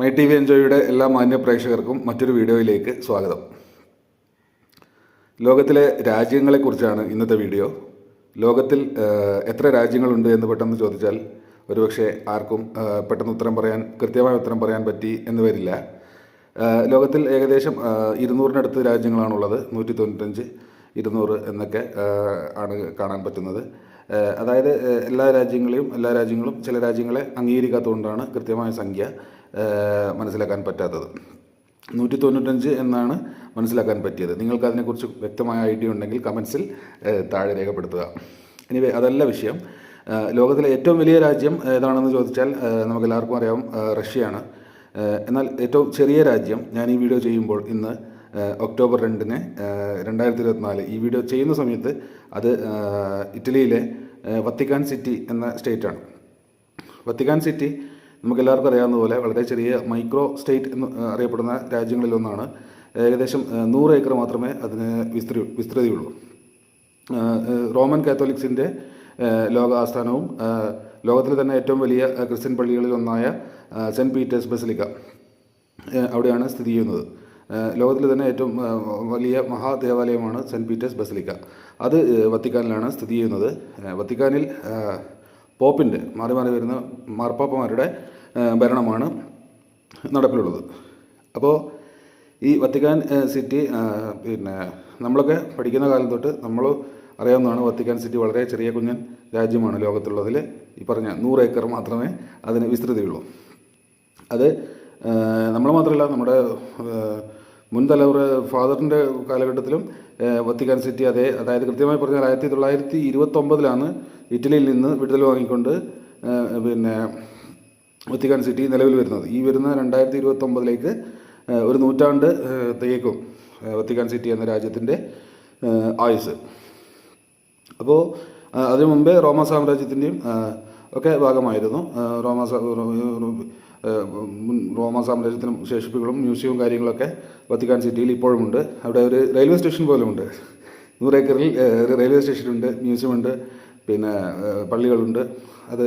My T V എൻജോയുടെ എല്ലാ മാന്യ പ്രേക്ഷകർക്കും മറ്റൊരു വീഡിയോയിലേക്ക് സ്വാഗതം. ലോകത്തിലെ രാജ്യങ്ങളെക്കുറിച്ചാണ് ഇന്നത്തെ വീഡിയോ. ലോകത്തിൽ എത്ര രാജ്യങ്ങളുണ്ട് എന്ന് പെട്ടെന്ന് ചോദിച്ചാൽ ഒരുപക്ഷെ ആർക്കും പെട്ടെന്ന് ഉത്തരം പറയാൻ കൃത്യമായ ഉത്തരം പറയാൻ പറ്റി എന്ന് വരില്ല. ലോകത്തിൽ ഏകദേശം ഇരുന്നൂറിനടുത്ത് രാജ്യങ്ങളാണുള്ളത്. നൂറ്റി തൊണ്ണൂറ്റഞ്ച് ഇരുന്നൂറ് എന്നൊക്കെ ആണ് കാണാൻ പറ്റുന്നത്. അതായത് എല്ലാ രാജ്യങ്ങളെയും എല്ലാ രാജ്യങ്ങളും ചില രാജ്യങ്ങളെ അംഗീകരിക്കാത്തതുകൊണ്ടാണ് കൃത്യമായ സംഖ്യ മനസ്സിലാക്കാൻ പറ്റാത്തത്. നൂറ്റി തൊണ്ണൂറ്റഞ്ച് എന്നാണ് മനസ്സിലാക്കാൻ പറ്റിയത്. നിങ്ങൾക്ക് അതിനെക്കുറിച്ച് വ്യക്തമായ ഐഡിയ ഉണ്ടെങ്കിൽ കമൻസിൽ താഴെ രേഖപ്പെടുത്തുക. ഇനി അതല്ല വിഷയം. ലോകത്തിലെ ഏറ്റവും വലിയ രാജ്യം ഏതാണെന്ന് ചോദിച്ചാൽ നമുക്ക് എല്ലാവർക്കും അറിയാം റഷ്യയാണ്. എന്നാൽ ഏറ്റവും ചെറിയ രാജ്യം ഞാൻ ഈ വീഡിയോ ചെയ്യുമ്പോൾ ഇന്ന് ഒക്ടോബർ രണ്ടിന് രണ്ടായിരത്തി ഇരുപത്തിനാല് ഈ വീഡിയോ ചെയ്യുന്ന സമയത്ത് അത് ഇറ്റലിയിലെ വത്തിക്കാൻ സിറ്റി എന്ന സ്റ്റേറ്റാണ്. വത്തിക്കാൻ സിറ്റി നമുക്ക് എല്ലാവർക്കും അറിയാവുന്ന പോലെ വളരെ ചെറിയ മൈക്രോ സ്റ്റേറ്റ് എന്ന് അറിയപ്പെടുന്ന രാജ്യങ്ങളിലൊന്നാണ്. ഏകദേശം നൂറ് ഏക്കർ മാത്രമേ അതിന് വിസ്തൃ വിസ്തൃതിയുള്ളൂ. റോമൻ കാത്തോലിക്സിന്റെ ലോക ആസ്ഥാനവും ലോകത്തിലെ തന്നെ ഏറ്റവും വലിയ ക്രിസ്ത്യൻ പള്ളികളിൽ ഒന്നായ സെന്റ് പീറ്റേഴ്സ് ബസിലിക്ക അവിടെയാണ് സ്ഥിതി ചെയ്യുന്നത്. ലോകത്തിലെ തന്നെ ഏറ്റവും വലിയ മഹാദേവാലയമാണ് സെന്റ് പീറ്റേഴ്സ് ബസലിക്ക. അത് വത്തിക്കാനിലാണ് സ്ഥിതി ചെയ്യുന്നത്. വത്തിക്കാനിൽ പോപ്പിന്റെ മാറി മാറി വരുന്ന മാർപ്പാപ്പമാരുടെ ഭരണമാണ് നടപ്പിലുള്ളത്. അപ്പോൾ ഈ വത്തിക്കാൻ സിറ്റി പിന്നെ നമ്മളൊക്കെ പഠിക്കുന്ന കാലം തൊട്ട് നമ്മൾ അറിയാവുന്നതാണ് വത്തിക്കാൻ സിറ്റി വളരെ ചെറിയ കുഞ്ഞൻ രാജ്യമാണ് ലോകത്തുള്ളതിൽ ഈ പറഞ്ഞ നൂറ് ഏക്കർ മാത്രമേ അതിന് വിസ്തൃതിയുള്ളൂ. അത് നമ്മൾ മാത്രമല്ല നമ്മുടെ മുൻ തലമുറ ഫാദറിന്റെ കാലഘട്ടത്തിലും വത്തിക്കാൻ സിറ്റി അതേ അതായത് കൃത്യമായി പറഞ്ഞാൽ ആയിരത്തി തൊള്ളായിരത്തി ഇരുപത്തൊമ്പതിലാണ് ഇറ്റലിയിൽ നിന്ന് വിടുതൽ വാങ്ങിക്കൊണ്ട് പിന്നെ വത്തിക്കാൻ സിറ്റി നിലവിൽ വരുന്നത്. ഈ വരുന്ന രണ്ടായിരത്തി ഇരുപത്തൊമ്പതിലേക്ക് ഒരു നൂറ്റാണ്ട് തേക്കും വത്തിക്കാൻ സിറ്റി എന്ന രാജ്യത്തിന്റെ ആയുസ്. അപ്പോൾ അതിനു മുമ്പേ റോമ സാമ്രാജ്യത്തിന്റെയും ഒക്കെ ഭാഗമായിരുന്നു. റോമ റോമ സാമ്രാജ്യത്തിനും ശേഷിപ്പുകളും മ്യൂസിയവും കാര്യങ്ങളൊക്കെ വത്തിക്കാൻ സിറ്റിയിൽ ഇപ്പോഴുമുണ്ട്. അവിടെ ഒരു റെയിൽവേ സ്റ്റേഷൻ പോലുമുണ്ട്. നൂറ് ഏക്കറിൽ റെയിൽവേ സ്റ്റേഷനുണ്ട് മ്യൂസിയമുണ്ട് പിന്നെ പള്ളികളുണ്ട്. അത്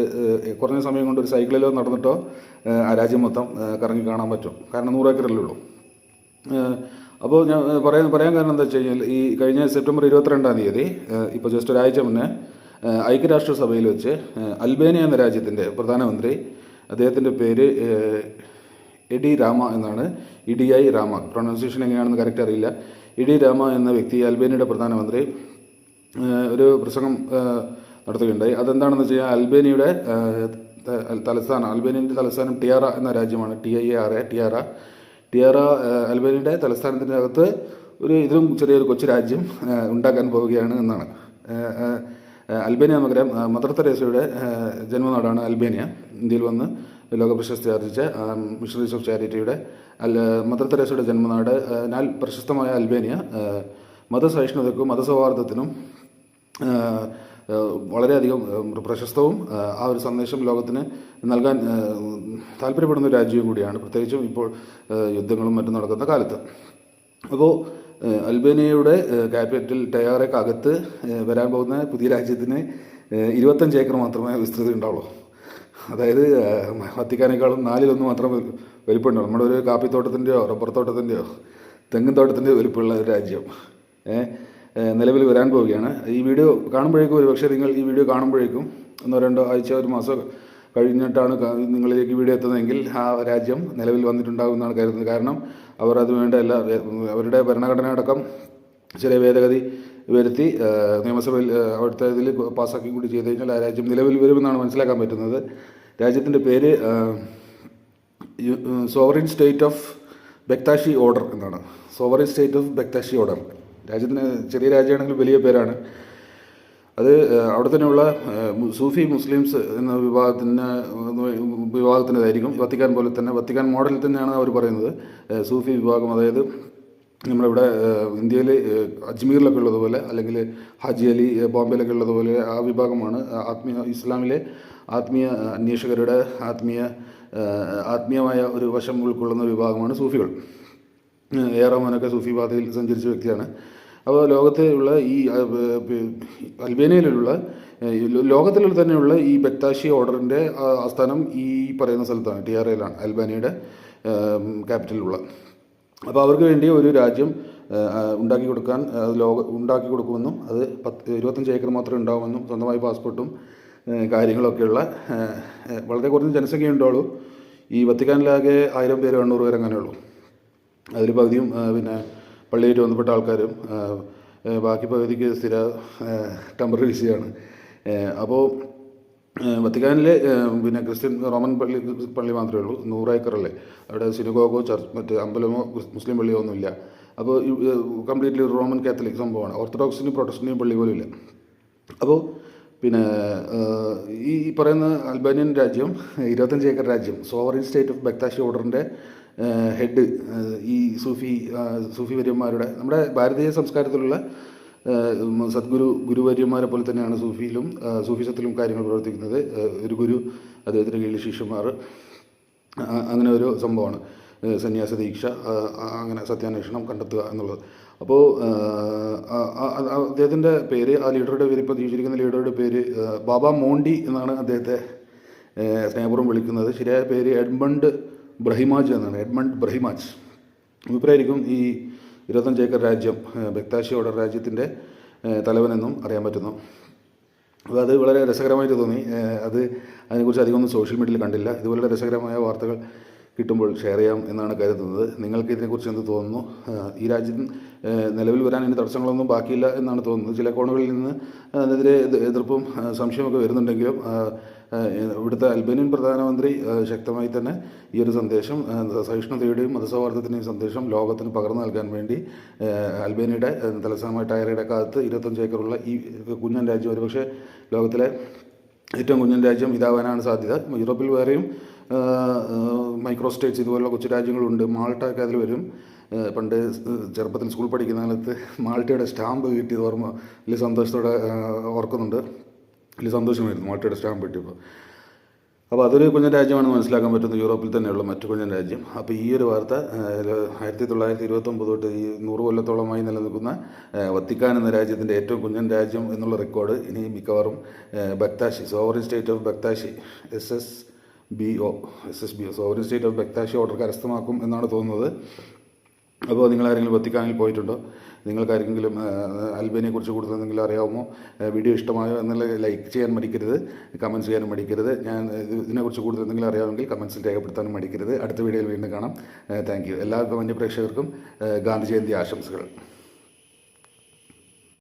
കുറഞ്ഞ സമയം കൊണ്ട് ഒരു സൈക്കിളിലോ നടന്നിട്ടോ ആ, രാജ്യം മൊത്തം കറങ്ങി കാണാൻ പറ്റും. കാരണം നൂറ് ഏക്കറല്ലേ ഉള്ളൂ. അപ്പോൾ ഞാൻ പറയാൻ പറയാൻ കാരണം എന്താ വെച്ച് കഴിഞ്ഞാൽ ഈ കഴിഞ്ഞ സെപ്റ്റംബർ ഇരുപത്തിരണ്ടാം തീയതി ഇപ്പോൾ ജസ്റ്റ് ഒരാഴ്ച മുന്നേ ഐക്യരാഷ്ട്രസഭയിൽ വെച്ച് അൽബേനിയ എന്ന രാജ്യത്തിന്റെ പ്രധാനമന്ത്രി അദ്ദേഹത്തിന്റെ പേര് എഡി രാമ എന്നാണ്. E D I Rama. Pronunciation എങ്ങനെയാണെന്ന് കറക്റ്റ് അറിയില്ല. ഇഡി രാമ എന്ന വ്യക്തി അൽബേനിയയുടെ പ്രധാനമന്ത്രി. ഒരു പ്രസംഗം നടത്തുകയുണ്ടായി. അതെന്താണെന്ന് വെച്ച് കഴിഞ്ഞാൽ അൽബേനിയയുടെ തലസ്ഥാനം അൽബേനിയന്റെ തലസ്ഥാനം ടിയാറ എന്ന രാജ്യമാണ്. T I R A Tiara. Tiara അൽബേനിയുടെ അൽബേനിയയുടെ തലസ്ഥാനത്തിന്റെ അകത്ത് ഒരു ഇതിലും ചെറിയൊരു കൊച്ചു രാജ്യം ഉണ്ടാക്കാൻ പോവുകയാണ് എന്നാണ്. അൽബേനിയ നമുക്കറിയാം മദർ തെരേസയുടെ ജന്മനാടാണ് അൽബേനിയ. ഇന്ത്യയിൽ വന്ന് ലോക പ്രശസ്തി ആർജിച്ച മിഷണറീസ് ഓഫ് ചാരിറ്റിയുടെ അല്ല മദർ തെരേസയുടെ ജന്മനാട് എന്നാൽ നാൽ പ്രശസ്തമായ അൽബേനിയ. മതസഹിഷ്ണുതയ്ക്കും മതസൗഹാർദ്ദത്തിനും വളരെയധികം പ്രശസ്തവും ആ ഒരു സന്ദേശം ലോകത്തിന് നൽകാൻ താല്പര്യപ്പെടുന്ന ഒരു രാജ്യവും കൂടിയാണ്. പ്രത്യേകിച്ചും ഇപ്പോൾ യുദ്ധങ്ങളും മറ്റും നടക്കുന്ന കാലത്ത്. അപ്പോൾ അൽബേനിയയുടെ ക്യാപിറ്റൽ ടയാറയ്ക്ക് അകത്ത് വരാൻ പോകുന്ന പുതിയ രാജ്യത്തിന് ഇരുപത്തഞ്ച് ഏക്കർ മാത്രമേ വിസ്തൃതി ഉണ്ടാവുള്ളൂ. അതായത് വത്തിക്കാനേക്കാളും നാലിലൊന്ന് മാത്രം വലിപ്പമുണ്ടാവും നമ്മുടെ ഒരു കാപ്പിത്തോട്ടത്തിന്റെയോ റബ്ബർ തോട്ടത്തിന്റെയോ തെങ്ങിൻ തോട്ടത്തിന്റെയോ വലിപ്പമുള്ള ഒരു രാജ്യം. നിലവിൽ വരാൻ പോവുകയാണ്. ഈ വീഡിയോ കാണുമ്പോഴേക്കും ഒരു പക്ഷേ നിങ്ങൾ ഈ വീഡിയോ കാണുമ്പോഴേക്കും ഒന്നോ രണ്ടോ ആഴ്ച ഒരു മാസം കഴിഞ്ഞിട്ടാണ് നിങ്ങളിലേക്ക് വീഡിയോ എത്തുന്നതെങ്കിൽ ആ രാജ്യം നിലവിൽ വന്നിട്ടുണ്ടാകും എന്നാണ് കരുതുന്നത്. കാരണം അവർ അതുവേണ്ട എല്ലാ അവരുടെ ഭരണഘടന അടക്കം ചെറിയ ഭേദഗതി വരുത്തി നിയമസഭയിൽ അവിടുത്തെ ഇതിൽ പാസ്സാക്കി കൂടി ചെയ്ത് കഴിഞ്ഞാൽ ആ രാജ്യം നിലവിൽ വരുമെന്നാണ് മനസ്സിലാക്കാൻ പറ്റുന്നത്. രാജ്യത്തിന്റെ പേര് sovereign state of Bektashi order എന്നാണ്. Sovereign state of Bektashi order. രാജ്യത്തിന് ചെറിയ രാജ്യമാണെങ്കിൽ വലിയ പേരാണ്. അത് അവിടെ തന്നെയുള്ള സൂഫി മുസ്ലിംസ് എന്ന വിഭാഗത്തിന് വിഭാഗത്തിന്റെതായിരിക്കും. വത്തിക്കാൻ പോലെ തന്നെ വത്തിക്കാൻ മോഡലിൽ തന്നെയാണ് അവർ പറയുന്നത്. സൂഫി വിഭാഗം അതായത് നമ്മളിവിടെ ഇന്ത്യയിൽ അജ്മീറിലൊക്കെ ഉള്ളതുപോലെ അല്ലെങ്കിൽ ഹാജി അലി ബോംബെയിലൊക്കെ ഉള്ളതുപോലെ ആ വിഭാഗമാണ് ആത്മീയ ഇസ്ലാമിലെ ആത്മീയ അന്വേഷകരുടെ ആത്മീയ ആത്മീയമായ ഒരു വശം ഉൾക്കൊള്ളുന്ന വിഭാഗമാണ് സൂഫികൾ. എ മോനൊക്കെ സൂഫി പാതയിൽ സഞ്ചരിച്ച വ്യക്തിയാണ്. അപ്പോൾ ലോകത്തിലുള്ള ഈ അൽബേനിയയിലുള്ള ലോകത്തിൽ തന്നെയുള്ള ഈ ബക്താഷി ഓർഡറിന്റെ ആസ്ഥാനം ഈ പറയുന്ന സ്ഥലത്താണ് ടി ആർ എയിലാണ് അൽബാനിയുടെ ക്യാപിറ്റലിലുള്ള. അപ്പോൾ അവർക്ക് വേണ്ടി ഒരു രാജ്യം ഉണ്ടാക്കി കൊടുക്കാൻ ലോക ഉണ്ടാക്കി കൊടുക്കുമെന്നും അത് പത്ത് ഇരുപത്തഞ്ച് ഏക്കർ മാത്രമേ ഉണ്ടാവുമെന്നും സ്വന്തമായി പാസ്പോർട്ടും കാര്യങ്ങളൊക്കെയുള്ള വളരെ കുറഞ്ഞ ജനസംഖ്യ ഉണ്ടാവുള്ളൂ ഈ വത്തിക്കാനിലാകെ ആയിരം പേര് എണ്ണൂറ് പേര് അങ്ങനെയുള്ളൂ അതിൽ പകുതിയും പിന്നെ പള്ളിയായിട്ട് ബന്ധപ്പെട്ട ആൾക്കാരും ബാക്കി പകുതിക്ക് സ്ഥിര ടെമ്പററി വിസയാണ് അപ്പോൾ വത്തിക്കാനിലെ പിന്നെ ക്രിസ്ത്യൻ റോമൻ പള്ളി പള്ളി മാത്രമേ ഉള്ളൂ നൂറേക്കറല്ലേ. അവിടെ സിനുഗോഗോ ചർച്ച് മറ്റേ അമ്പലമോ മുസ്ലിം പള്ളിയോ ഒന്നുമില്ല. അപ്പോൾ കംപ്ലീറ്റ്ലി റോമൻ കാത്തലിക് സംഭവമാണ്. ഓർത്തഡോക്സിനും പ്രൊട്ടസ്റ്റിനും പള്ളി പോലും ഇല്ല. അപ്പോൾ പിന്നെ ഈ പറയുന്ന അൽബാനിയൻ രാജ്യം ഇരുപത്തഞ്ച് ഏക്കർ രാജ്യം സോവറിൻ സ്റ്റേറ്റ് ഓഫ് ബക്താഷി ഓർഡറിന്റെ ഹെഡ് ഈ സൂഫി സൂഫി വര്യന്മാരുടെ നമ്മുടെ ഭാരതീയ സംസ്കാരത്തിലുള്ള സദ്ഗുരു ഗുരുവര്യന്മാരെ പോലെ തന്നെയാണ് സൂഫിയിലും സൂഫിസത്തിലും കാര്യങ്ങൾ പ്രവർത്തിക്കുന്നത്. ഒരു ഗുരു അദ്ദേഹത്തിന്റെ കീഴിൽ ശിഷ്യന്മാർ അങ്ങനെ ഒരു സംഭവമാണ്. സന്യാസ ദീക്ഷ അങ്ങനെ സത്യാന്വേഷണം കണ്ടെത്തുക എന്നുള്ളത്. അപ്പോൾ അദ്ദേഹത്തിന്റെ പേര് ആ ലീഡറുടെ പേര് ഇപ്പോൾ ജീവിച്ചിരിക്കുന്ന ലീഡറുടെ പേര് ബാബ മോണ്ടി എന്നാണ് അദ്ദേഹത്തെ സ്നേഹപൂർവം വിളിക്കുന്നത്. ശരിയായ പേര് എഡ്മണ്ട് ബ്രഹിമാജ് എന്നാണ് എഡ്മണ്ട് ബ്രഹിമാജ്. മൂപ്പരായിരിക്കും ഈ ഇരുപത്തഞ്ച് ഏക്കർ രാജ്യം ബക്താശി ഓർഡർ രാജ്യത്തിന്റെ തലവനെന്നും അറിയാൻ പറ്റുന്നു. അപ്പോൾ അത് വളരെ രസകരമായിട്ട് തോന്നി. അത് അതിനെക്കുറിച്ച് അധികമൊന്നും സോഷ്യൽ മീഡിയയിൽ കണ്ടില്ല. ഇതുപോലുള്ള രസകരമായ വാർത്തകൾ കിട്ടുമ്പോൾ ഷെയർ ചെയ്യാം എന്നാണ് കരുതുന്നത്. നിങ്ങൾക്ക് ഇതിനെക്കുറിച്ച് എന്ത് തോന്നുന്നു? ഈ രാജ്യത്ത് നിലവിൽ വരാൻ ഇനി തടസ്സങ്ങളൊന്നും ബാക്കിയില്ല എന്നാണ് തോന്നുന്നത്. ചില കോണുകളിൽ നിന്ന് അതിനെതിരെ എതി- എതിർപ്പും സംശയമൊക്കെ വരുന്നുണ്ടെങ്കിലും ഇവിടുത്തെ അൽബേനിയൻ പ്രധാനമന്ത്രി ശക്തമായി തന്നെ ഈ ഒരു സന്ദേശം സഹിഷ്ണുതയുടെയും മതസൗഹാർദ്ദത്തിന്റെയും സന്ദേശം ലോകത്തിന് പകർന്നു നൽകാൻ വേണ്ടി അൽബേനിയയുടെ തലസ്ഥാനമായ ടയറയുടെ കാലത്ത് ഇരുപത്തഞ്ച് ഏക്കറുള്ള ഈ കുഞ്ഞൻ രാജ്യം ഒരുപക്ഷെ ലോകത്തിലെ ഏറ്റവും കുഞ്ഞൻ രാജ്യം ഇതാവാനാണ് സാധ്യത. യൂറോപ്പിൽ വേറെയും മൈക്രോ സ്റ്റേറ്റ്സ് ഇതുപോലുള്ള കൊച്ചു രാജ്യങ്ങളുണ്ട്. മാൾട്ട ഒക്കെ അതിൽ വരും. പണ്ട് ചെറുപ്പത്തിൽ സ്കൂൾ പഠിക്കുന്ന കാലത്ത് മാൾട്ടയുടെ സ്റ്റാമ്പ് കിട്ടിയത് ഓർമ്മ വലിയ സന്തോഷത്തോടെ ഓർക്കുന്നുണ്ട്. വലിയ സന്തോഷമായിരുന്നു മാൾട്ടയുടെ സ്റ്റാമ്പ് കിട്ടിയപ്പോൾ അപ്പോൾ അതൊരു കുഞ്ഞൻ രാജ്യമാണ് മനസ്സിലാക്കാൻ പറ്റുന്നത് യൂറോപ്പിൽ തന്നെയുള്ള മറ്റു കുഞ്ഞൻ രാജ്യം. അപ്പോൾ ഈ ഒരു വാർത്ത ആയിരത്തി തൊള്ളായിരത്തി ഇരുപത്തൊമ്പത് തൊട്ട് ഈ നൂറ് കൊല്ലത്തോളമായി നിലനിൽക്കുന്ന വത്തിക്കാൻ എന്ന രാജ്യത്തിന്റെ ഏറ്റവും കുഞ്ഞൻ രാജ്യം എന്നുള്ള റെക്കോർഡ് ഇനി മിക്കവാറും Bektashi sovereign state of Bektashi S S B O S S B O sovereign state of Bektashi order കരസ്ഥമാക്കും എന്നാണ് തോന്നുന്നത്. അപ്പോൾ നിങ്ങൾ ആരെങ്കിലും വത്തിക്കാനിൽ പോയിട്ടുണ്ടോ? നിങ്ങൾക്ക് ആർക്കെങ്കിലും അൽബേനിയെക്കുറിച്ച് കൂടുതൽ എന്തെങ്കിലും അറിയാമോ വീഡിയോ ഇഷ്ടമായോ എന്നുള്ള ലൈക്ക് ചെയ്യാൻ മടിക്കരുത് കമന്റ്സ് ചെയ്യാനും മടിക്കരുത്. ഞാൻ ഇതിനെക്കുറിച്ച് കൂടുതൽ എന്തെങ്കിലും അറിയാമെങ്കിൽ കമൻസിൽ രേഖപ്പെടുത്താനും മടിക്കരുത്. അടുത്ത വീഡിയോയിൽ വീണ്ടും കാണാം. താങ്ക് എല്ലാ മാന്യ പ്രേക്ഷകർക്കും ഗാന്ധി ജയന്തി ആശംസകൾ.